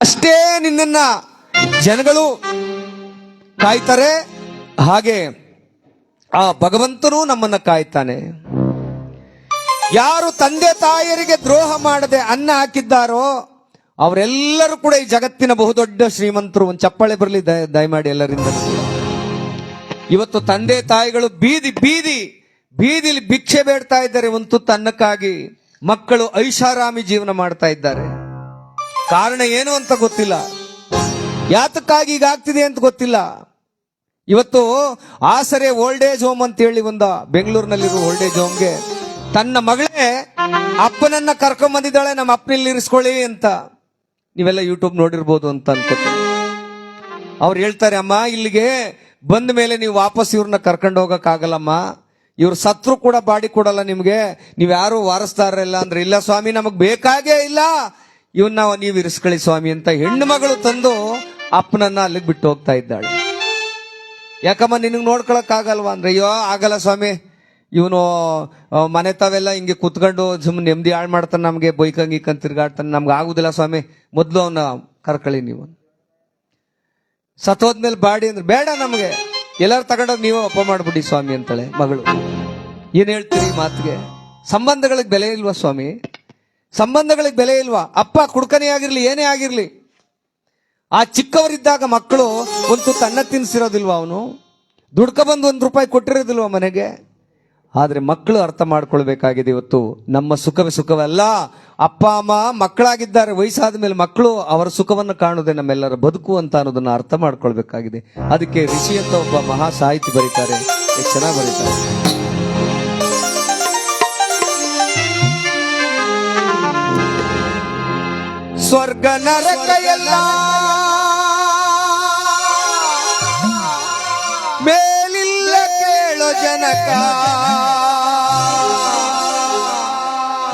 ಅಷ್ಟೇ ನಿನ್ನನ್ನ ಜನಗಳು ಕಾಯ್ತಾರೆ. ಹಾಗೆ ಆ ಭಗವಂತನು ನಮ್ಮನ್ನ ಕಾಯ್ತಾನೆ. ಯಾರು ತಂದೆ ತಾಯರಿಗೆ ದ್ರೋಹ ಮಾಡದೆ ಅನ್ನ ಹಾಕಿದ್ದಾರೋ ಅವರೆಲ್ಲರೂ ಕೂಡ ಈ ಜಗತ್ತಿನ ಬಹುದೊಡ್ಡ ಶ್ರೀಮಂತರು. ಒಂದು ಚಪ್ಪಾಳೆ ಬರಲಿ ದಯಮಾಡಿ ಎಲ್ಲರಿಂದ. ಇವತ್ತು ತಂದೆ ತಾಯಿಗಳು ಬೀದಿ ಬೀದಿ, ಬೀದಿಲಿ ಭಿಕ್ಷೆ ಬೇಡ್ತಾ ಇದ್ದಾರೆ. ಒಂದು ತನ್ನಕ್ಕಾಗಿ ಮಕ್ಕಳು ಐಷಾರಾಮಿ ಜೀವನ ಮಾಡ್ತಾ ಇದ್ದಾರೆ. ಕಾರಣ ಏನು ಅಂತ ಗೊತ್ತಿಲ್ಲ. ಯಾತಕ್ಕಾಗಿ ಈಗ ಆಗ್ತಿದೆ ಅಂತ ಗೊತ್ತಿಲ್ಲ. ಇವತ್ತು ಆಸರೆ ಓಲ್ಡ್ ಏಜ್ ಹೋಮ್ ಅಂತ ಹೇಳಿ ಒಂದ ಬೆಂಗಳೂರಿನಲ್ಲಿರುವ ಓಲ್ಡ್ ಏಜ್ ಹೋಮ್ಗೆ ತನ್ನ ಮಗಳೇ ಅಪ್ಪನನ್ನ ಕರ್ಕೊಂಡ್ ಬಂದಿದ್ದಾಳೆ, ನಮ್ಮ ಅಪ್ಪನಲ್ಲಿ ಇರಿಸ್ಕೊಳ್ಳಿ ಅಂತ. ನೀವೆಲ್ಲ ಯೂಟ್ಯೂಬ್ ನೋಡಿರ್ಬೋದು ಅಂತ ಅನ್ಕೋತೀನಿ. ಅವ್ರು ಹೇಳ್ತಾರೆ, ಅಮ್ಮ, ಇಲ್ಲಿಗೆ ಬಂದ ಮೇಲೆ ನೀವು ವಾಪಸ್ ಇವ್ರನ್ನ ಕರ್ಕೊಂಡು ಹೋಗಕ್ಕಾಗಲ್ಲಮ್ಮ. ಇವ್ರು ಸತ್ರು ಕೂಡ ಬಾಡಿ ಕೊಡಲ್ಲ ನಿಮ್ಗೆ. ನೀವ್ ಯಾರು ವಾರಸ್ದಾರಲ್ಲ ಅಂದ್ರೆ, ಇಲ್ಲ ಸ್ವಾಮಿ, ನಮಗ್ ಬೇಕಾಗೇ ಇಲ್ಲ. ಇವನ್ನ ನೀವು ಇರಿಸ್ಕೊಳ್ಳಿ ಸ್ವಾಮಿ ಅಂತ ಹೆಣ್ಣು ಮಗಳು ತಂದು ಅಪ್ಪನನ್ನ ಅಲ್ಲಿಗೆ ಬಿಟ್ಟು ಹೋಗ್ತಾ ಇದ್ದಾಳೆ. ಯಾಕಮ್ಮ, ನಿನಗೆ ನೋಡ್ಕೊಳಕ್ ಆಗಲ್ವಾ ಅಂದ್ರೆ? ಅಯ್ಯೋ, ಆಗಲ್ಲ ಸ್ವಾಮಿ. ಇವನು ಮನೆ ತಾವೆಲ್ಲ ಹಿಂಗೆ ಕುತ್ಕೊಂಡು ಸುಮ್ಮನೆ ನೆಮ್ಮದಿ ಹಾಳು ಮಾಡ್ತಾನೆ ನಮಗೆ, ಬೈಕಂಗಿ ಕಂತ ತಿರ್ಗಾಡ್ತಾನೆ. ನಮ್ಗೆ ಆಗುದಿಲ್ಲ ಸ್ವಾಮಿ. ಮೊದಲು ಅವನ ಕರ್ಕೊಳ್ಳಿ ನೀವು. ಸತ್ತೋದ್ಮೇಲೆ ಬಾಡಿ ಅಂದ್ರೆ ಬೇಡ ನಮಗೆ. ಎಲ್ಲಾರು ತಗೊಂಡೋಗಿ ನೀವು ಅಪ್ಪ ಮಾಡ್ಬಿಡಿ ಸ್ವಾಮಿ ಅಂತಾಳೆ ಮಗಳು. ಏನು ಹೇಳ್ತೀರಿ ಮಾತಿಗೆ? ಸಂಬಂಧಗಳಿಗೆ ಬೆಲೆ ಇಲ್ವಾ ಸ್ವಾಮಿ? ಸಂಬಂಧಗಳಿಗೆ ಬೆಲೆ ಇಲ್ವಾ? ಅಪ್ಪ ಕುಡ್ಕನೇ ಆಗಿರ್ಲಿ, ಏನೇ ಆಗಿರ್ಲಿ. ಆ ಚಿಕ್ಕವರಿದ್ದಾಗ ಮಕ್ಕಳು ಒಂದು ತುತ್ತು ಅನ್ನ ತಿನ್ಸಿರೋದಿಲ್ವಾ ಅವನು? ದುಡ್ಕ ಬಂದು ಒಂದು ರೂಪಾಯಿ ಕೊಟ್ಟಿರೋದಿಲ್ವ ಮನೆಗೆ? ಆದರೆ ಮಕ್ಕಳು ಅರ್ಥ ಮಾಡ್ಕೊಳ್ಬೇಕಾಗಿದೆ ಇವತ್ತು. ನಮ್ಮ ಸುಖವೇ ಸುಖವಲ್ಲ. ಅಪ್ಪ, ಅಮ್ಮ ಮಕ್ಕಳಾಗಿದ್ದಾರೆ, ವಯಸ್ಸಾದ ಮೇಲೆ ಮಕ್ಕಳು ಅವರ ಸುಖವನ್ನು ಕಾಣುವುದೇ ನಮ್ಮೆಲ್ಲರ ಬದುಕು ಅಂತ ಅನ್ನೋದನ್ನ ಅರ್ಥ ಮಾಡ್ಕೊಳ್ಬೇಕಾಗಿದೆ. ಅದಕ್ಕೆ ಋಷಿ ಅಂತ ಒಬ್ಬ ಮಹಾ ಸಾಹಿತಿ ಬರೀತಾರೆ. ಚೆನ್ನಾಗಿ ಬರೀತಾರೆ. ಸ್ವರ್ಗ ನರಕ ಎಲ್ಲ ಮೇಲಿಲ್ಲ ಕೇಳೋ ಜನಕ.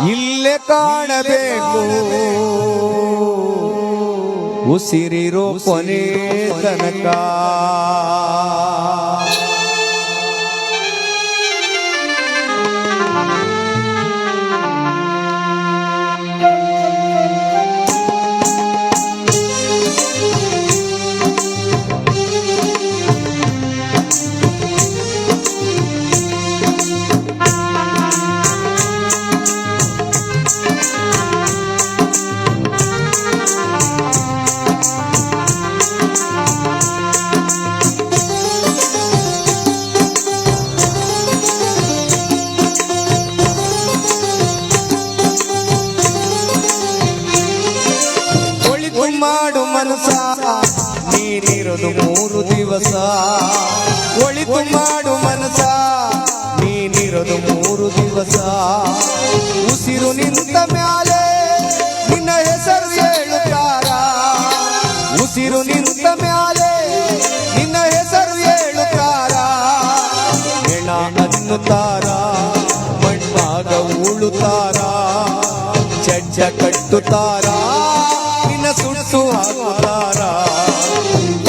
ಇಲ್ಲೇ ಕಾಣಬೇಕು. ಉಸಿರಿರೋ ಕೊನೆ ತನಕ. ಅನ್ನುತ್ತಾರ ಮಣ್ಣಾಗ ಉಳುತ್ತಾರ ಚಡ್ಡ ಕಟ್ಟುತ್ತಾರ? ನಿನ್ನ ಸುಟ್ಟು ಹಾಕುತ್ತಾರ?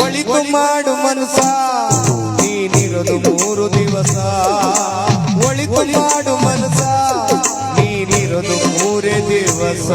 ಒಳಿತು ಮಾಡು ಮನಸ ನೀನಿರೋದು ಮೂರು ದಿವಸ. ಒಳಿತು ಮಾಡು ಮನಸ ನೀನಿರೋದು ಮೂರೇ ದಿವಸ.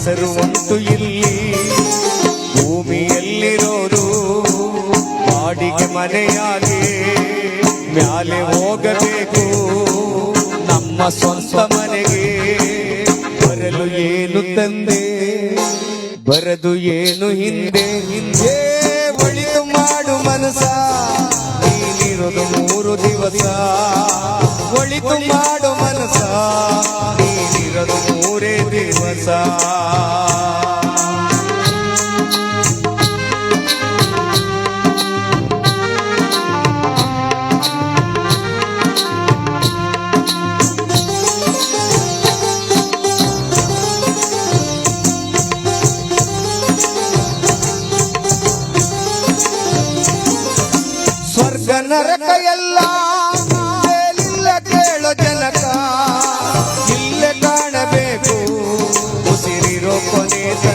ಹೆಸರು ಒಂದು ಇಲ್ಲಿ. ಭೂಮಿಯಲ್ಲಿರೋರು ಬಾಡಿಗೆ ಮನೆಯಾಗಿ ಮ್ಯಾಲೆ ಹೋಗಬೇಕು. ನಮ್ಮ ಸ್ವಂತ ಮನೆಗೆ ಬರಲು ಏನು ತಂದೆ? ಬರದು ಏನು ಹಿಂದೆ? ಹಿಂದೆ ಒಳಿತು ಮಾಡು ಮನಸ ನೀನಿರೋದು ಮೂರು ದಿವಸ. ಒಳಿತು ಮಾಡು ಮನಸ ನೀನಿರೋದು ಮೂರೇ ದಿವಸ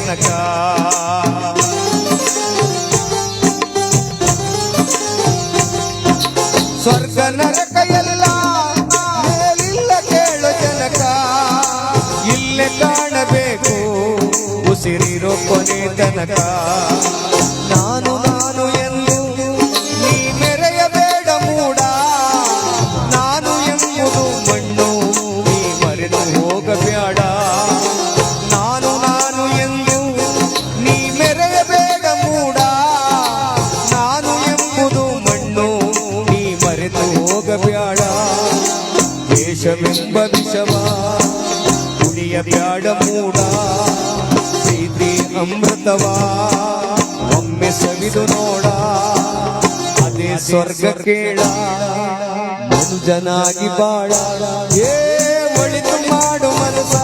ತನಕ ಸ್ವರ್ಗ ನರಕ ಎಲ್ಲ ಇಲ್ಲ ಕೇಳು ಜನಕ. ಇಲ್ಲೇ ಕಾಣಬೇಕು ಉಸಿರಿರೋ ಕೊನೆ ತನಕ. ನಾನು ಮರೆತು ಬ್ಯಾಡ ದೇಶವೆಂಬ ವಿಷವ ಬ್ಯಾಡ ಮೂಡ ಪ್ರೀತಿ ಅಮೃತವಾ, ಒಮ್ಮೆ ಸವಿದು ನೋಡ, ಅದೇ ಸ್ವರ್ಗ ಕೇಳ, ಮನುಜನಾಗಿ ಬಾಳ. ಏ, ಒಳಿತು ಮಾಡು ಮನಸ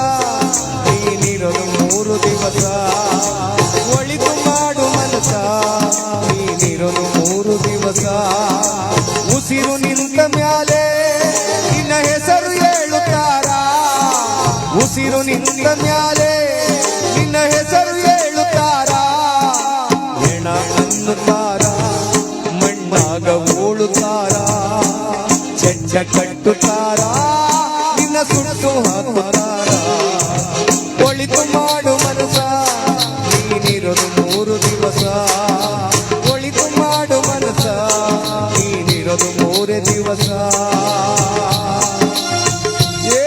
ನೀನಿರೋದು ಮೂರು ದಿವಸ. ಒಳಿತು ಮಾಡು ಮನಸ ನೀನಿರೋದು ಮೂರು ದಿವಸ. ಉಸಿರು ಮ್ಯಾಲೆ ನಿನ್ನ ಹೆಸರು ಹೇಳುತ್ತಾರ? ಉಸಿರು ನಿಂತ ಮ್ಯಾಲೆ ನಿನ್ನ ಹೆಸರು ಹೇಳುತ್ತಾರ? ಹೆಣ ಅನ್ನುತ್ತಾರ? ಮಣ್ಣಾಗ ಓಳುತ್ತಾರ ಚೆಚ್ಚ ಕಟ್ಟುತ್ತಾರ? ನಿನ್ನ ಸುಟ್ಟು ಹಾಕುತ್ತಾರ? ನೀನಿರೋದು ಮೂರೇ ದಿವಸ ಏ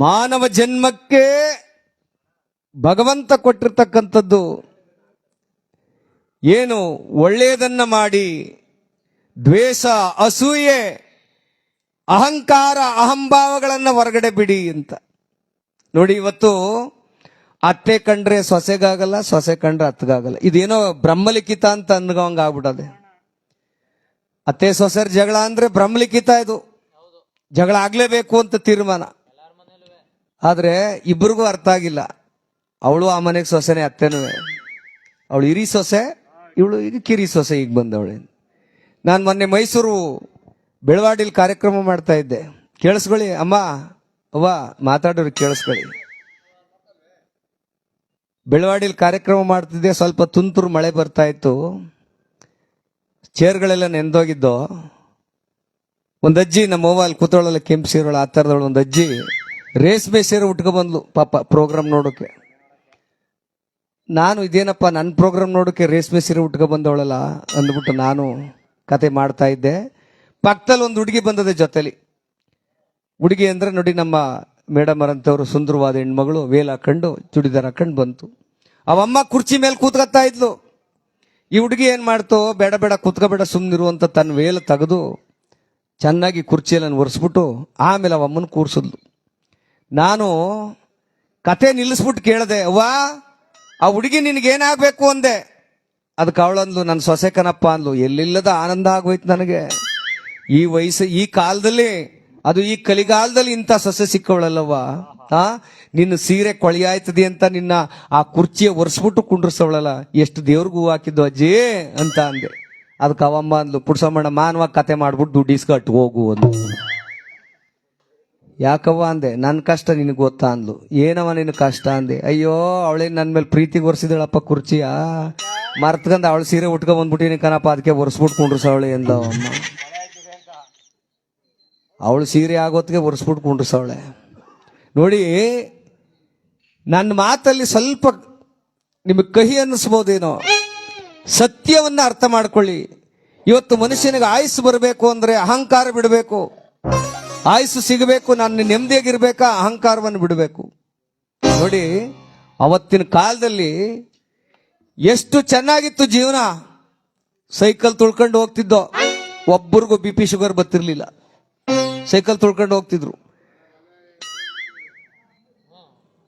ಮಾನವ ಜನ್ಮಕ್ಕೆ ಭಗವಂತ ಕೊಟ್ಟಿರ್ತಕ್ಕಂಥದ್ದು ಏನು ಒಳ್ಳೆಯದನ್ನ ಮಾಡಿ ದ್ವೇಷ, ಅಸೂಯೆ, ಅಹಂಕಾರ, ಅಹಂಭಾವಗಳನ್ನು ಹೊರಗಡೆ ಬಿಡಿ ಅಂತ. ನೋಡಿ, ಇವತ್ತು ಅತ್ತೆ ಕಂಡ್ರೆ ಸೊಸೆಗಾಗಲ್ಲ, ಸೊಸೆ ಕಂಡ್ರೆ ಅತ್ತಗಾಗಲ್ಲ. ಇದೇನೋ ಬ್ರಹ್ಮಲಿಖಿತ ಅಂತ ಅನ್ಗೋಂಗ ಆಗ್ಬಿಟ್ಟದೆ. ಅತ್ತೆ ಸೊಸೆರ್ ಜಗಳ ಅಂದ್ರೆ ಬ್ರಹ್ಮಲಿಖಿತ ಇದು. ಜಗಳ ಆಗ್ಲೇಬೇಕು ಅಂತ ತೀರ್ಮಾನ. ಆದ್ರೆ ಇಬ್ರಿಗೂ ಅರ್ಥ ಆಗಿಲ್ಲ. ಅವಳು ಆ ಮನೆಗೆ ಸೊಸೆನೆ, ಅತ್ತೆನೂ. ಅವಳು ಇರಿ ಸೊಸೆ, ಇವಳು ಈಗ ಕಿರಿ ಸೊಸೆ ಈಗ ಬಂದವಳೆ. ನಾನು ಮೊನ್ನೆ ಮೈಸೂರು ಬೆಳವಾಡಿಲಿ ಕಾರ್ಯಕ್ರಮ ಮಾಡ್ತಾ ಇದ್ದೆ. ಕೇಳಿಸ್ಕೊಳ್ಳಿ, ಅಮ್ಮ, ಅವ್ವ, ಮಾತಾಡೋರು ಕೇಳಿಸ್ಕೊಳ್ಳಿ. ಬೆಳವಾಡಿಲಿ ಕಾರ್ಯಕ್ರಮ ಮಾಡ್ತಿದ್ದೆ, ಸ್ವಲ್ಪ ತುಂತುರು ಮಳೆ ಬರ್ತಾ ಇತ್ತು. ಚೇರ್ಗಳೆಲ್ಲ ನೆಂದೋಗಿದ್ದು. ಒಂದು ಅಜ್ಜಿ ನಮ್ಮ ಮೊಬೈಲ್ ಕೂತೋಳಲ್ಲ ಕೆಂಪು ಸೀರೋಳು ಆ ಥರದವಳು ಒಂದು ಅಜ್ಜಿ ರೇಷ್ಮೆ ಸೀರೆ ಉಟ್ಕೊ ಬಂದ್ಲು ಪಾಪ ಪ್ರೋಗ್ರಾಮ್ ನೋಡೋಕೆ. ನಾನು ಇದೇನಪ್ಪ ನನ್ನ ಪ್ರೋಗ್ರಾಮ್ ನೋಡೋಕೆ ರೇಷ್ಮೆ ಸೀರೆ ಉಟ್ಕೊ ಬಂದವಳಲ್ಲ ಅಂದ್ಬಿಟ್ಟು ನಾನು ಕತೆ ಮಾಡ್ತಾ ಇದ್ದೆ. ಪಕ್ಕದಲ್ಲಿ ಒಂದು ಹುಡುಗಿ ಬಂದದೆ ಜೊತೆಲಿ. ಹುಡುಗಿ ಅಂದ್ರೆ ನೋಡಿ ನಮ್ಮ ಮೇಡಮ್ ಅರಂತವರು ಸುಂದರವಾದ ಹೆಣ್ಮಗಳು, ವೇಲ್ ಹಾಕೊಂಡು, ಚೂಡಿದಾರ್ ಹಾಕೊಂಡು ಬಂತು. ಅವಮ್ಮ ಕುರ್ಚಿ ಮೇಲೆ ಕೂತ್ಕೊತಾ ಇದ್ಲು. ಈ ಹುಡುಗಿ ಏನು ಮಾಡ್ತೋ? ಬೇಡ ಬೇಡ, ಕೂತ್ಕೋಬೇಡ ಸುಮ್ಮನಿರು ಅಂತ ತನ್ನ ವೇಲ್ ತೆಗೆದು ಚೆನ್ನಾಗಿ ಕುರ್ಚಿಯಲ್ಲಿ ಒರೆಸ್ಬಿಟ್ಟು ಆಮೇಲೆ ಅವಮ್ಮನ ಕೂರ್ಸಿದ್ಲು. ನಾನು ಕತೆ ನಿಲ್ಲಿಸ್ಬಿಟ್ಟು ಕೇಳಿದೆ, ಅವ್ವ ಆ ಹುಡುಗಿ ನಿನಗೇನಾಗಬೇಕು ಅಂದೆ. ಅದಕ್ಕೆ ಅವಳಂದ್ಲು, ನನ್ನ ಸೊಸೆ ಕನಪ್ಪ ಅಂದ್ಲು. ಎಲ್ಲಿಲ್ಲದ ಆನಂದ ಆಗೋಯ್ತು ನನಗೆ. ಈ ವಯಸ್ಸು, ಈ ಕಾಲದಲ್ಲಿ, ಅದು ಈ ಕಲಿಗಾಲದಲ್ಲಿ ಇಂಥ ಸೊಸೆ ಸಿಕ್ಕವಳಲ್ಲವ್ವ. ಆ, ನಿನ್ನ ಸೀರೆ ಕೊಳಿಯಾಯ್ತದೆ ಅಂತ ನಿನ್ನ ಆ ಕುರ್ಚಿಯ ಒರೆಸ್ಬಿಟ್ಟು ಕುಂಡ್ರಸವಳಲ್ಲ. ಎಷ್ಟು ದೇವ್ರಿಗೂ ಹಾಕಿದ್ದು ಅಜ್ಜಿ ಅಂತ ಅಂದೆ. ಅದಕ್ಕೆ ಅವಮ್ಮ ಅಂದ್ಲು, ಪುಡ್ಸಮ್ಮಣ್ಣ ಮಾನವ ಕತೆ ಮಾಡ್ಬಿಟ್ಟು ದುಡ್ಡು ಇಸ್ಕಟ್ಟು ಹೋಗು ಅಂದು ಯಾಕವ್ವ ಅಂದೆ ನನ್ನ ಕಷ್ಟ ನಿನಗೆ ಗೊತ್ತಾ ಅಂದ್ಲು. ಏನವ ನಿನ್ನ ಕಷ್ಟ ಅಂದೆ? ಅಯ್ಯೋ ಅವಳೇನು ನನ್ನ ಮೇಲೆ ಪ್ರೀತಿ ಒರೆಸಿದಳಪ್ಪ ಕುರ್ಚಿಯ. ಮರ್ತ್ಕಂದ ಅವಳು ಸೀರೆ ಉಟ್ಕೊ ಬಂದ್ಬಿಟ್ಟಿನಿ ಕಣಪ್ಪ ಅದಕ್ಕೆ ಒರೆಸ್ಬಿಟ್ಕೊಂಡ್ರು ಸವಳೆ ಎಂದ ಅವಳು ಸೀರೆ ಆಗೋತ್ತಿಗೆ ಒರೆಸ್ಬಿಟ್ಕೊಂಡ್ರು ಸವಳೆ. ನೋಡಿ ನನ್ನ ಮಾತಲ್ಲಿ ಸ್ವಲ್ಪ ನಿಮಗೆ ಕಹಿ ಅನ್ನಿಸ್ಬೋದೇನೋ? ಸತ್ಯವನ್ನ ಅರ್ಥ ಮಾಡ್ಕೊಳ್ಳಿ. ಇವತ್ತು ಮನುಷ್ಯನಿಗೆ ಆಯಸ್ಸು ಬರಬೇಕು ಅಂದ್ರೆ ಅಹಂಕಾರ ಬಿಡಬೇಕು. ಆಯುಸ್ಸು ಸಿಗಬೇಕು, ನಾನು ನೆಮ್ಮದಿಯಾಗಿರ್ಬೇಕಾ? ಅಹಂಕಾರವನ್ನು ಬಿಡಬೇಕು. ನೋಡಿ, ಅವತ್ತಿನ ಕಾಲದಲ್ಲಿ ಎಷ್ಟು ಚೆನ್ನಾಗಿತ್ತು ಜೀವನ. ಸೈಕಲ್ ತುಳ್ಕೊಂಡು ಹೋಗ್ತಿದ್ದೋ, ಒಬ್ಬರಿಗೂ ಬಿ ಪಿ ಶುಗರ್ ಬರ್ತಿರ್ಲಿಲ್ಲ. ಸೈಕಲ್ ತುಳ್ಕೊಂಡು ಹೋಗ್ತಿದ್ರು.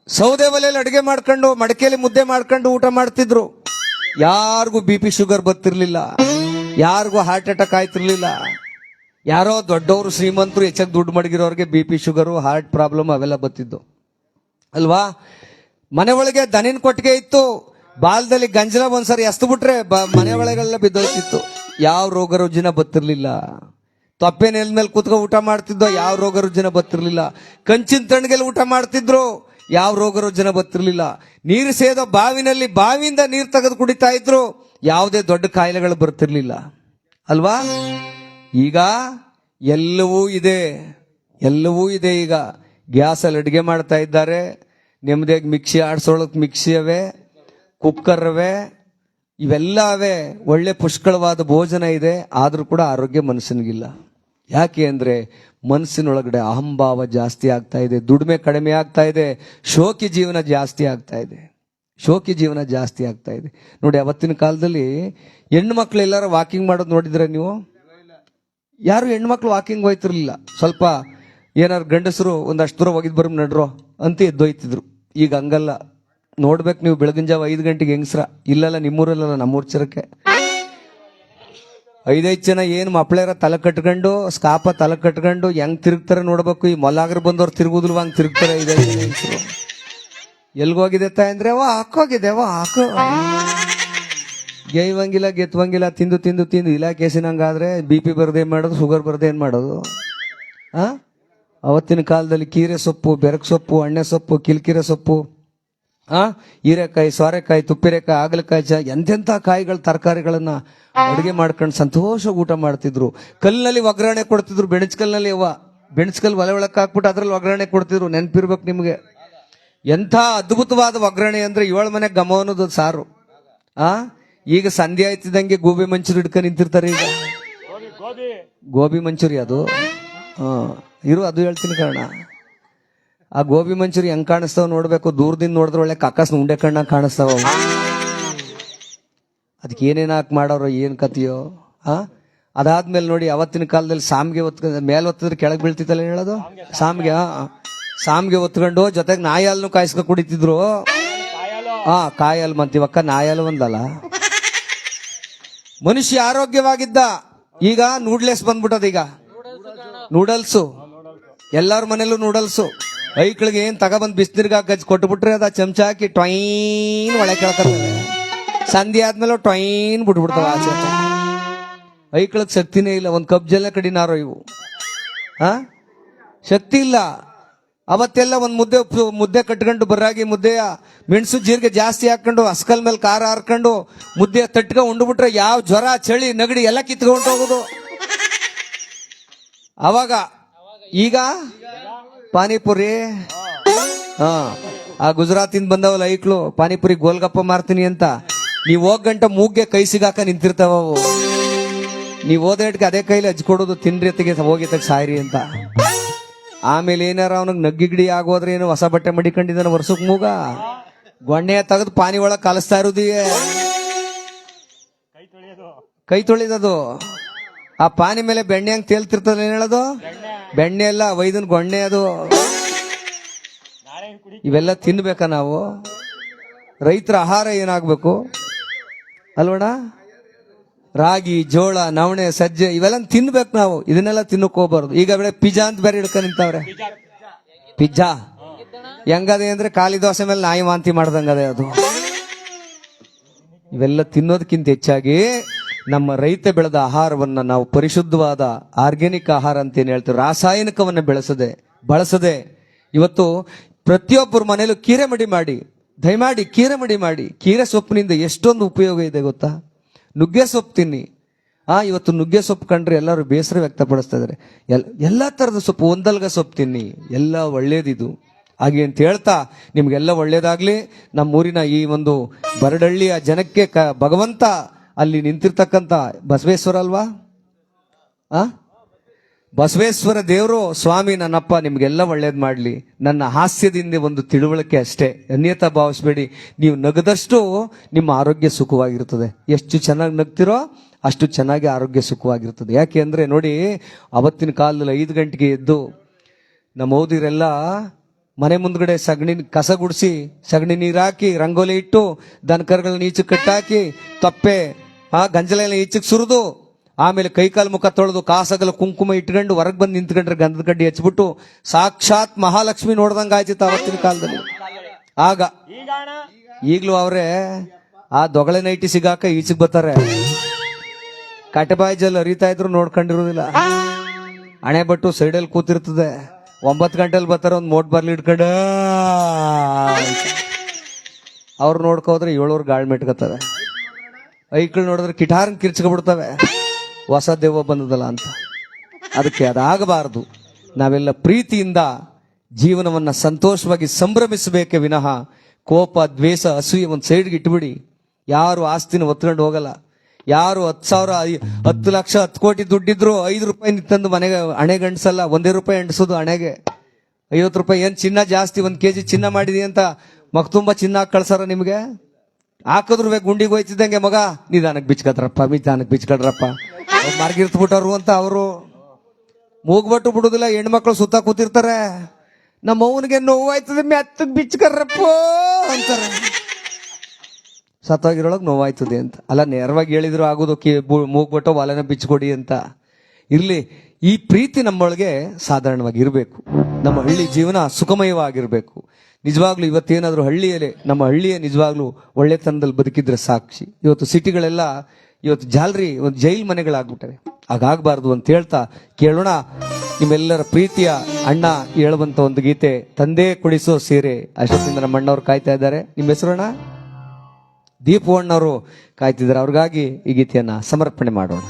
ಸೌದೆ ಒಲೆಯಲ್ಲಿ ಅಡುಗೆ ಮಾಡ್ಕೊಂಡು, ಮಡಕೆಯಲ್ಲಿ ಮುದ್ದೆ ಮಾಡ್ಕೊಂಡು ಊಟ ಮಾಡ್ತಿದ್ರು. ಯಾರಿಗೂ ಬಿ ಪಿ ಶುಗರ್ ಬರ್ತಿರ್ಲಿಲ್ಲ. ಯಾರಿಗೂ ಹಾರ್ಟ್ ಅಟ್ಯಾಕ್ ಆಯ್ತಿರ್ಲಿಲ್ಲ. ಯಾರೋ ದೊಡ್ಡವರು ಶ್ರೀಮಂತರು ಹೆಚ್ಚಾಗಿ ದುಡ್ಡು ಮಡಗಿರೋರಿಗೆ B P sugar, heart problem ಅವೆಲ್ಲ ಬತ್ತಿದ್ದು ಅಲ್ವಾ? ಮನೆ ಒಳಗೆ ದನಿನ ಕೊಟ್ಟಿಗೆ ಇತ್ತು, ಬಾಲದಲ್ಲಿ ಗಂಜಲ ಒಂದ್ಸರಿ ಎಸ್ತು ಬಿಟ್ರೆ ಬ ಮನೆ ಒಳಗೆಲ್ಲ ಬಿದ್ದೋಯ್ತಿತ್ತು. ಯಾವ ರೋಗ ರುಜಿನ ಬತ್ತಿರ್ಲಿಲ್ಲ ತೊಪ್ಪೆ ನೆಲ್ ಮೇಲೆ ಕೂತ್ಕೊ ಊಟ ಮಾಡ್ತಿದ್ದೋ ಯಾವ ರೋಗ ರುಜಿನ ಬತ್ತಿರ್ಲಿಲ್ಲ ಕಂಚಿನ ತಣ್ಣಗೆಲ್ಲ ಊಟ ಮಾಡ್ತಿದ್ರು ಯಾವ ರೋಗ ರುಜಿನ ಬತ್ತಿರ್ಲಿಲ್ಲ ನೀರು ಸೇದೋ ಬಾವಿನಲ್ಲಿ ಬಾವಿಯಿಂದ ನೀರು ತೆಗೆದು ಕುಡಿತಾ ಇದ್ರು, ಯಾವುದೇ ದೊಡ್ಡ ಕಾಯಿಲೆಗಳು ಬರ್ತಿರ್ಲಿಲ್ಲ. ಅಲ್ವಾ? ಈಗ ಎಲ್ಲವೂ ಇದೆ ಎಲ್ಲವೂ ಇದೆ ಈಗ. ಗ್ಯಾಸಲ್ಲಿ ಅಡುಗೆ ಮಾಡ್ತಾ ಇದ್ದಾರೆ. ನೆಮ್ಮದಿಯಾಗಿ ಮಿಕ್ಸಿ ಆಡ್ಸೋಳಕ್ ಮಿಕ್ಸಿ ಅವೆ ಕುಕ್ಕರ್ ಅವೆ ಇವೆಲ್ಲ ಒಳ್ಳೆ ಪುಷ್ಕಳವಾದ ಭೋಜನ ಇದೆ. ಆದರೂ ಕೂಡ ಆರೋಗ್ಯ ಮನುಷ್ಯನಿಗಿಲ್ಲ. ಯಾಕೆ ಅಂದರೆ ಮನಸ್ಸಿನೊಳಗಡೆ ಅಹಂಭಾವ ಜಾಸ್ತಿ ಆಗ್ತಾ ಇದೆ, ದುಡಿಮೆ ಕಡಿಮೆ ಆಗ್ತಾ ಇದೆ, ಶೋಕಿ ಜೀವನ ಜಾಸ್ತಿ ಆಗ್ತಾ ಇದೆ. ಶೋಕಿ ಜೀವನ ಜಾಸ್ತಿ ಆಗ್ತಾ ಇದೆ. ನೋಡಿ, ಅವತ್ತಿನ ಕಾಲದಲ್ಲಿ ಹೆಣ್ಣು ಮಕ್ಕಳು ಎಲ್ಲರೂ ವಾಕಿಂಗ್ ಮಾಡೋದು ನೋಡಿದ್ರೆ ನೀವು? ಯಾರು ಹೆಣ್ಮಕ್ಳು ವಾಕಿಂಗ್ ಹೋಯ್ತಿರ್ಲಿಲ್ಲ. ಸ್ವಲ್ಪ ಏನಾರು ಗಂಡಸರು ಒಂದಷ್ಟು ದೂರ ಹೋಗಿದ್ ಬರ್ಮ್ ನಡ್ರೋ ಅಂತ ಎದ್ದೋಯ್ತಿದ್ರು. ಈಗ ಹಂಗಲ್ಲ. ನೋಡ್ಬೇಕು ನೀವು ಬೆಳಗಿನ ಜಾವ ಐದು ಗಂಟೆಗೆ ಹೆಂಗ್ಸ್ರ? ಇಲ್ಲಲ್ಲ ನಿಮ್ಮೂರಲ್ಲ ನಮ್ಮೂರ್ ಚಿರಕ್ಕೆ ಐದೈದು ಜನ ಏನು ಮಪ್ಳೇರ ತಲೆ ಕಟ್ಕೊಂಡು, ಸ್ಕಾಪ ತಲೆ ಕಟ್ಕೊಂಡು ಹೆಂಗ್ ತಿರುಗ್ತಾರೆ ನೋಡ್ಬೇಕು. ಈ ಮೊಲಾಗ್ರ ಬಂದವ್ರು ತಿರುಗುದಿಲ್ವ ಹಂಗ್ ತಿರುಗ್ತಾರೆ ಐದೈದು ಜನ ಹೆಂಗ್ಸ್ರು? ಅಂದ್ರೆ ವಾ ಹಾಕೋಗಿದೆ ವಾ ಹಾಕೋ. ಗೇಯ್ವಂಗಿಲ್ಲ ಗೆತ್ವಂಗಿಲ್ಲ ತಿಂದು ತಿಂದು ತಿಂದು. ಇಲ್ಲ ಕೇಸಿನಂಗಾದ್ರೆ ಬಿ ಪಿ ಬರದೆ ಏನ್ ಮಾಡೋದು, ಶುಗರ್ ಬರದೆ ಏನ್ ಮಾಡೋದು? ಆ? ಅವತ್ತಿನ ಕಾಲದಲ್ಲಿ ಕೀರೆ ಸೊಪ್ಪು, ಬೆರಕ್ ಸೊಪ್ಪು, ಅಣ್ಣೆ ಸೊಪ್ಪು, ಕಿಲ್ಕಿರೆ ಸೊಪ್ಪು, ಆ? ಹೀರೆಕಾಯಿ, ಸೋರೆಕಾಯಿ, ತುಪ್ಪಿರೆಕಾಯಿ ಆಗಲಕಾಯಿ ಚ ಎಂತೆಂಥ ಕಾಯಿಗಳು, ತರಕಾರಿಗಳನ್ನ ಅಡುಗೆ ಮಾಡ್ಕೊಂಡು ಸಂತೋಷ ಊಟ ಮಾಡ್ತಿದ್ರು. ಕಲ್ಲಿನಲ್ಲಿ ಒಗ್ಗರಣೆ ಕೊಡ್ತಿದ್ರು ಬೆಣಚ್ಕಲ್ನಲ್ಲಿ ಅವ್ವ. ಬೆಣಚ್ಕಲ್ ಒಲೆ ಒಳಕ್ಕೆ ಹಾಕ್ಬಿಟ್ಟು ಅದ್ರಲ್ಲಿ ಒಗ್ಗರಣೆ ಕೊಡ್ತಿದ್ರು. ನೆನಪಿರ್ಬೇಕು ನಿಮಗೆ. ಎಂಥ ಅದ್ಭುತವಾದ ಒಗ್ಗರಣೆ ಅಂದರೆ ಏಳು ಮನೆ ಅನ್ನೋದು ಸಾರು. ಆ? ಈಗ ಸಂಧ್ಯೆ ಆಯ್ತಿದಂಗೆ ಗೋಬಿ ಮಂಚೂರಿ ಹಿಡ್ಕೊಂಡು ನಿಂತಿರ್ತಾರೆ ಈಗ. ಗೋಬಿ ಮಂಚೂರಿ ಅದು? ಹಾಂ ಇರು ಅದು ಹೇಳ್ತೀನಿ ಕಾರಣ. ಆ ಗೋಬಿ ಮಂಚೂರಿ ಹೆಂಗ್ ಕಾಣಿಸ್ತಾವ ನೋಡ್ಬೇಕು. ದೂರದಿಂದ ನೋಡಿದ್ರೆ ಒಳ್ಳೆ ಕಕ್ಕಸ್ ಉಂಡೆ ಕಣ್ಣ ಕಾಣಿಸ್ತಾವ. ಅದಕ್ಕೆ ಏನೇನು ಹಾಕಿ ಮಾಡೋರು ಏನ್ ಕತಿಯೋ ಆ ಅದಾದ್ಮೇಲೆ ನೋಡಿ ಅವತ್ತಿನ ಕಾಲದಲ್ಲಿ ಸಾಮ್ಗೆ ಒತ್ಕ ಮೇಲೆ ಒತ್ತಿದ್ರೆ ಕೆಳಗೆ ಬೀಳ್ತಿತ್ತಲ್ಲ ಹೇಳೋದು? ಸಾಮ್ಗೆ. ಸಾಮ್ಗೆ ಒತ್ಕೊಂಡು ಜೊತೆಗೆ ನಾಯಿ ಹಾಲನ್ನು ಕಾಯಿಸ್ಕೊ ಕುಡಿತಿದ್ರು. ಹಾ ಕಾಯಿ ಹಾಲು ಮಂತೀವಕ್ಕ ನಾಯಿ ಹಾಲು ಒಂದಲ್ಲ. ಮನುಷ್ಯ ಆರೋಗ್ಯವಾಗಿದ್ದ, ಈಗ ನೂಡ್ಲೆಸ್ ಬಂದ್ಬಿಟ್ಟದ ಈಗ. ನೂಡಲ್ಸು ಎಲ್ಲಾರ ಮನೇಲೂ ನೂಡಲ್ಸು ಐಕ್ಳಿಗೆ ಏನ್ ತಗೊಬಂದ್ ಬಿಸಿನೀರ್ಗ ಗಜ್ ಕೊಟ್ಬಿಟ್ರೆ ಅದ ಚಮಚ ಹಾಕಿ ಟೊಯ್ನ್ ಒಳಗೆ ಕೇಳ್ತಾರೆ ಸಂಧಿ ಆದ್ಮೇಲೆ ಟೊಯ್ನ್ ಬಿಟ್ಬಿಡ್ತಾವ ಆಚೆ ಐಕ್ಳಗ್ ಶಕ್ತಿನೇ ಇಲ್ಲ, ಒಂದ್ ಕಪ್ ಜಲ ಕಡಿನಾರೋ ಇವು. ಹಾ ಶಕ್ತಿ ಇಲ್ಲ. ಅವತ್ತೆಲ್ಲ ಒಂದು ಮುದ್ದೆ ಮುದ್ದೆ ಕಟ್ಕೊಂಡು ಬರಾಗಿ ಮುದ್ದೆಯ ಮೆಣಸು ಜೀರಿಗೆ ಜಾಸ್ತಿ ಹಾಕೊಂಡು ಹಸ್ಕಲ್ ಮೇಲೆ ಖಾರ ಹಾರ್ಕೊಂಡು ಮುದ್ದೆ ತಟ್ಕೊಂಡು ಉಂಡ್ಬಿಟ್ರೆ ಯಾವ ಜ್ವರ, ಚಳಿ, ನೆಗಡಿ ಎಲ್ಲ ಕಿತ್ಕೊಂಡು ಹೋಗೋದು. ಅವಾಗ ಈಗ ಪಾನಿಪುರಿ. ಹಾ, ಆ ಗುಜರಾತಿಂದ ಬಂದವಲ್ಲ ಐಕ್ಳು, ಪಾನಿಪುರಿ ಗೋಲ್ಗಪ್ಪ ಮಾರ್ತೀನಿ ಅಂತ. ನೀವ್ ಹೋಗ್ ಗಂಟ ಮೂಗ್ಗೆ ಕೈ ಸಿಗಾಕ ನಿಂತಿರ್ತಾವ ಅವು. ನೀವ್ ಹೋದೇಟ್ಗೆ ಅದೇ ಕೈಲಿ ಹಚ್ಕೊಡೋದು ತಿನ್ರಿ ತೆಗೆ ಹೋಗಿ ಸಾಯ್ರಿ ಅಂತ. ಆಮೇಲೆ ಏನಾರ ಅವನಿಗೆ ನಗ್ಗಿಗಿಡಿ ಆಗೋದ್ರೆ ಏನು ಹೊಸ ಬಟ್ಟೆ ಮಡಿಕೊಂಡಿದ್ದಾನ ವರ್ಷಕ್ ಮೂಗ? ಗೊಣ್ಣೆ ತೆಗೆದು ಪಾನಿ ಒಳಗೆ ಕಲಿಸ್ತಾ ಇರೋದಿಯೇ? ಕೈ ತೊಳಿದದು. ಆ ಪಾನಿ ಮೇಲೆ ಬೆಣ್ಣೆ ಹಂಗ್ ತೇಲ್ತಿರ್ತದ ಏನ್ ಹೇಳೋದು? ಬೆಣ್ಣೆ ಎಲ್ಲ ವೈದನ್ ಗೊಣ್ಣೆ ಅದು. ಇವೆಲ್ಲ ತಿನ್ಬೇಕಾ ನಾವು? ರೈತರ ಆಹಾರ ಏನಾಗ್ಬೇಕು? ಅಲ್ವಣ ರಾಗಿ, ಜೋಳ, ನವಣೆ, ಸಜ್ಜೆ ಇವೆಲ್ಲ ತಿನ್ಬೇಕು ನಾವು. ಇದನ್ನೆಲ್ಲ ತಿನ್ನಕ್ ಹೋಗ್ಬಾರ್ದು. ಈಗ ಬೇಡ ಪಿಜ್ಜಾ ಅಂತ ಬೇರೆ ಹಿಡ್ಕೊಂಡು ನಿಂತವ್ರೆ. ಪಿಜ್ಜಾ? ಹೆಂಗದೆ ಅಂದ್ರೆ ಖಾಲಿ ದೋಸೆ ಮೇಲೆ ನಾಯಿ ವಾಂತಿ ಮಾಡ್ದಂಗದೆ ಅದು. ಇವೆಲ್ಲ ತಿನ್ನೋದಕ್ಕಿಂತ ಹೆಚ್ಚಾಗಿ ನಮ್ಮ ರೈತ ಬೆಳೆದ ಆಹಾರವನ್ನ ನಾವು ಪರಿಶುದ್ಧವಾದ ಆರ್ಗ್ಯಾನಿಕ್ ಆಹಾರ ಅಂತ ಏನು ಹೇಳ್ತೀವಿ. ರಾಸಾಯನಿಕವನ್ನ ಬೆಳೆಸದೆ, ಬಳಸದೆ ಇವತ್ತು ಪ್ರತಿಯೊಬ್ಬರ ಮನೇಲೂ ಕೀರೆ ಮಡಿ ಮಾಡಿ ದಯಮಾಡಿ ಕೀರೆ ಮಡಿ ಮಾಡಿ, ಕೀರೆ ಸೊಪ್ಪಿನಿಂದ ಎಷ್ಟೊಂದು ಉಪಯೋಗ ಇದೆ ಗೊತ್ತಾ? ನುಗ್ಗೆ ಸೊಪ್ಪು ತಿನ್ನಿ. ಆ, ಇವತ್ತು ನುಗ್ಗೆ ಸೊಪ್ಪು ಕಂಡ್ರೆ ಎಲ್ಲರೂ ಬೇಸರ ವ್ಯಕ್ತಪಡಿಸ್ತಾ ಇದಾರೆ ಎಲ್, ಎಲ್ಲ ತರದ ಸೊಪ್ಪು, ಒಂದಲ್ಗ ಸೊಪ್ಪು ತಿನ್ನಿ. ಎಲ್ಲ ಒಳ್ಳೇದಿದು. ಹಾಗೆ ಅಂತ ಹೇಳ್ತಾ ನಿಮಗೆಲ್ಲ ಒಳ್ಳೇದಾಗ್ಲಿ. ನಮ್ಮೂರಿನ ಈ ಒಂದು ಬರಡಳ್ಳಿಯ ಜನಕ್ಕೆ ಕ, ಭಗವಂತ ಅಲ್ಲಿ ನಿಂತಿರ್ತಕ್ಕಂಥ ಬಸವೇಶ್ವರ ಅಲ್ವಾ? ಆ? ಬಸವೇಶ್ವರ ದೇವರು, ಸ್ವಾಮಿ ನನ್ನಪ್ಪ, ನಿಮಗೆಲ್ಲ ಒಳ್ಳೇದು ಮಾಡಲಿ. ನನ್ನ ಹಾಸ್ಯದಿಂದ ಒಂದು ತಿಳುವಳಿಕೆ ಅಷ್ಟೇ. ಅನ್ಯತಾ ಭಾವಿಸ್ಬೇಡಿ. ನೀವು ನಗದಷ್ಟು ನಿಮ್ಮ ಆರೋಗ್ಯ ಸುಖವಾಗಿರ್ತದೆ. ಎಷ್ಟು ಚೆನ್ನಾಗಿ ನಗ್ತಿರೋ ಅಷ್ಟು ಚೆನ್ನಾಗಿ ಆರೋಗ್ಯ ಸುಖವಾಗಿರ್ತದೆ. ಯಾಕೆ ಅಂದರೆ ನೋಡಿ, ಅವತ್ತಿನ ಕಾಲದಲ್ಲಿ ಐದು ಗಂಟೆಗೆ ಎದ್ದು ನಮ್ಮ ಓದಿರೆಲ್ಲ ಮನೆ ಮುಂದ್ಗಡೆ ಸಗಣಿ ಕಸ ಗುಡಿಸಿ, ಸಗಣಿ ನೀರು ಹಾಕಿ, ರಂಗೋಲಿ ಇಟ್ಟು, ದನಕರುಗಳನ್ನ ಈಚಕ್ಕೆ ಕಟ್ಟಾಕಿ, ತಪ್ಪೆ, ಆ ಗಂಜಲೆಲ್ಲ ಈಚೆಗೆ ಸುರಿದು ಆಮೇಲೆ ಕೈಕಾಲು ಮುಖ ತೊಳೆದು ಕಾಸಗಲ ಕುಂಕುಮ ಇಟ್ಕೊಂಡು ಹೊರಗೆ ಬಂದು ನಿಂತ್ಕೊಂಡ್ರೆ ಗಂಧದ ಕಡ್ಡಿ ಹಚ್ಬಿಟ್ಟು ಸಾಕ್ಷಾತ್ ಮಹಾಲಕ್ಷ್ಮಿ ನೋಡ್ದಂಗೆ ಆಯ್ತಿತ್ತು ಆವತ್ತಿನ ಕಾಲದಲ್ಲಿ. ಆಗ ಈಗಲೂ ಅವರೇ ಆ ದೊಗಳೆ ನೈಟಿ ಸಿಗಾಕ ಈಚೆಗೆ ಬರ್ತಾರೆ. ಕಟಬಾಯಿ ಜಲ್ ಇದ್ರು ನೋಡ್ಕೊಂಡಿರೋದಿಲ್ಲ ಹಣೆ ಬಟ್ಟು ಸೈಡಲ್ಲಿ ಕೂತಿರ್ತದೆ. ಒಂಬತ್ತು ಗಂಟೆಲಿ ಬರ್ತಾರೆ ಒಂದು ಮೋಟ್ ಬರ್ಲಿ ಇಟ್ಕೊಂಡು. ಅವ್ರು ನೋಡ್ಕೋದ್ರೆ ಏಳೂರು ಗಾಳಿ ಮೆಟ್ಕೋತಾರೆ ಐಕ್ಳು ನೋಡಿದ್ರೆ ಕಿಟಾರ್ನ್ ಕಿರ್ಚ್ಕೊಬಿಡ್ತವೆ ಹೊಸ ದೆವ್ವ ಬಂದದಲ್ಲ ಅಂತ. ಅದಕ್ಕೆ ಅದಾಗಬಾರದು. ನಾವೆಲ್ಲ ಪ್ರೀತಿಯಿಂದ ಜೀವನವನ್ನು ಸಂತೋಷವಾಗಿ ಸಂಭ್ರಮಿಸಬೇಕೆ ವಿನಃ ಕೋಪ, ದ್ವೇಷ, ಅಸೂಯೆ ಒಂದು ಸೈಡ್ಗೆ ಇಟ್ಬಿಡಿ. ಯಾರು ಆಸ್ತಿನ ಒತ್ಕೊಂಡು ಹೋಗಲ್ಲ. ಯಾರು ಹತ್ತು ಸಾವಿರ ಹತ್ತು ಲಕ್ಷ ಹತ್ತು ಕೋಟಿ ದುಡ್ಡಿದ್ರು ಐದು ರೂಪಾಯಿ ನಿಂತಂದು ಮನೆಗೆ ಹಣೆಗೆ ಅಂಟಿಸಲ್ಲ ಒಂದೇ ರೂಪಾಯಿ ಅಂಟಿಸೋದು ಹಣೆಗೆ. ಐವತ್ತು ರೂಪಾಯಿ ಏನು ಚಿನ್ನ ಜಾಸ್ತಿ, ಒಂದು ಕೆ ಜಿ ಚಿನ್ನ ಮಾಡಿದಿ ಅಂತ ಮಕ್ತುಂಬ ಚಿನ್ನ ಹಾಕಿ ಕಳ್ಸಾರ ನಿಮಗೆ? ಹಾಕಿದ್ರು ಗುಂಡಿಗೆ ಹೋಯ್ತಿದ್ದಂಗೆ ಮಗ? ನಿಧಾನಕ್ಕೆ ಬಿಚ್ಕತ್ರಪ್ಪ ನಿಧಾನಕ್ಕೆ ಬಿಚ್ಕೊಳ್ರಪ್ಪ ಮಾರ್ಗಿರ್ತ್ಬಿಟ್ಟವ್ರು ಅಂತ ಅವರು. ಮೂಗ್ಬಟ್ಟು ಬಿಡುದಿಲ್ಲ, ಹೆಣ್ಮಕ್ಳು ಸುತ್ತ ಕೂತಿರ್ತಾರೆ. ನಮ್ಮ ಅವನಿಗೆ ನೋವಾಯ್ತದೆ ಮೆತ್ತ ಬಿಚ್ಕರ್ರಪ್ಪ ಅಂತಾರೆ. ಸತ್ತೋಗಿರೊಳಗೆ ನೋವಾಯ್ತದೆ ಅಂತ. ಅಲ್ಲ, ನೇರವಾಗಿ ಹೇಳಿದ್ರು ಆಗೋದು, ಕಿ ಒಲೆನ ಬಿಚ್ಕೊಡಿ ಅಂತ. ಇರ್ಲಿ, ಈ ಪ್ರೀತಿ ನಮ್ಮೊಳಗೆ ಸಾಧಾರಣವಾಗಿ ಇರಬೇಕು. ನಮ್ಮ ಹಳ್ಳಿ ಜೀವನ ಸುಖಮಯವಾಗಿರ್ಬೇಕು. ನಿಜವಾಗ್ಲೂ ಇವತ್ತೇನಾದ್ರೂ ಹಳ್ಳಿಯಲ್ಲಿ ನಮ್ಮ ಹಳ್ಳಿಯೇ ನಿಜವಾಗ್ಲೂ ಒಳ್ಳೆತನದಲ್ಲಿ ಬದುಕಿದ್ರೆ ಸಾಕ್ಷಿ. ಇವತ್ತು ಸಿಟಿಗಳೆಲ್ಲ ಇವತ್ತು ಜಾಲ್ರಿ ಒಂದು ಜೈಲ್ ಮನೆಗಳಾಗ್ಬಿಟ್ಟವೆ. ಹಾಗಾಗಬಾರ್ದು ಅಂತ ಹೇಳ್ತಾ ಕೇಳೋಣ. ನಿಮ್ಮೆಲ್ಲರ ಪ್ರೀತಿಯ ಅಣ್ಣ ಹೇಳುವಂತ ಒಂದು ಗೀತೆ, ತಂದೆ ಕುಡಿಸೋ ಸೀರೆ ಅಷ್ಟೊತ್ತಿಂದ ನಮ್ಮ ಅಣ್ಣವ್ರು ಕಾಯ್ತಾ ಇದ್ದಾರೆ. ನಿಮ್ಮ ಹೆಸರಣ್ಣ ದೀಪವಣ್ಣವರು ಕಾಯ್ತಿದ್ದಾರೆ. ಅವ್ರಿಗಾಗಿ ಈ ಗೀತೆಯನ್ನ ಸಮರ್ಪಣೆ ಮಾಡೋಣ.